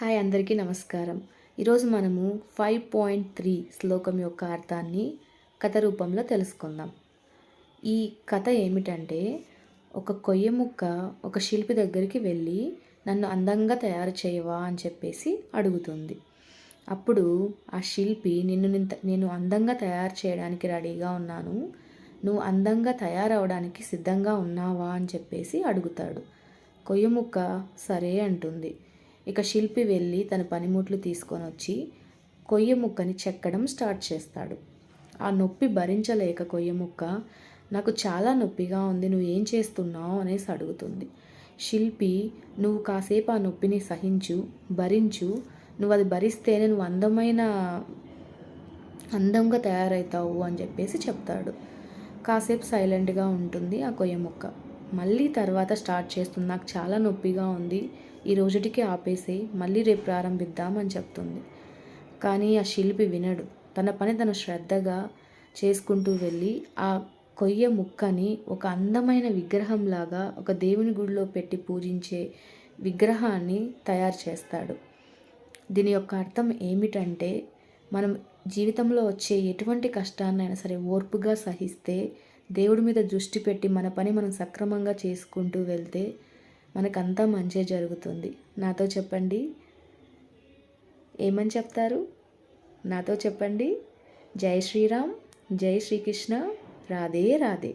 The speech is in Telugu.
హాయ్ అందరికీ నమస్కారం. ఈరోజు మనము ఫైవ్ పాయింట్ త్రీ శ్లోకం యొక్క అర్థాన్ని కథ రూపంలో తెలుసుకుందాం. ఈ కథ ఏమిటంటే ఒక కొయ్య ముక్క ఒక శిల్పి దగ్గరికి వెళ్ళి నన్ను అందంగా తయారు చేయవా? అని చెప్పేసి అడుగుతుంది. అప్పుడు ఆ శిల్పి నిన్ను నింత- నేను అందంగా తయారు చేయడానికి రెడీగా ఉన్నాను. నువ్వు అందంగా తయారవడానికి సిద్ధంగా ఉన్నావా? అని చెప్పేసి అడుగుతాడు. కొయ్య ముక్క సరే అంటుంది. ఇక శిల్పి వెళ్ళి తన పనిముట్లు తీసుకొని వచ్చి కొయ్య ముక్కని చెక్కడం స్టార్ట్ చేస్తాడు. ఆ నొప్పి భరించలేక కొయ్య ముక్క నాకు చాలా నొప్పిగా ఉంది నువ్వు ఏం చేస్తున్నావు? అనేసి అడుగుతుంది. శిల్పి నువ్వు కాసేపు ఆ నొప్పిని సహించు భరించు. నువ్వు అది భరిస్తేనే నువ్వు అందమైన అందంగా తయారవుతావు అని చెప్పేసి చెప్తాడు. కాసేపు సైలెంట్గా ఉంటుంది ఆ కొయ్య ముక్క. మళ్ళీ తర్వాత స్టార్ట్ చేస్తుంది. నాకు చాలా నొప్పిగా ఉంది. ఈ రోజుటికి ఆపేసి మళ్ళీ రేపు ప్రారంభిద్దామని చెప్తుంది. కానీ ఆ శిల్పి వినడు. తన పని తను శ్రద్ధగా చేసుకుంటూ వెళ్ళి ఆ కొయ్య ముక్కని ఒక అందమైన విగ్రహంలాగా ఒక దేవుని గుడిలో పెట్టి పూజించే విగ్రహాన్ని తయారు చేస్తాడు. దీని యొక్క అర్థం ఏమిటంటే మనం జీవితంలో వచ్చే ఎటువంటి కష్టాన్నైనా సరే ఓర్పుగా సహిస్తే దేవుడి మీద దృష్టి పెట్టి మన పని మనం సక్రమంగా చేసుకుంటూ వెళ్తే మనకంతా మంచి జరుగుతుంది. నాతో చెప్పండి. ఏమని చెప్తారు? నాతో చెప్పండి. జై శ్రీరామ్. జై శ్రీకృష్ణ. రాధే రాధే.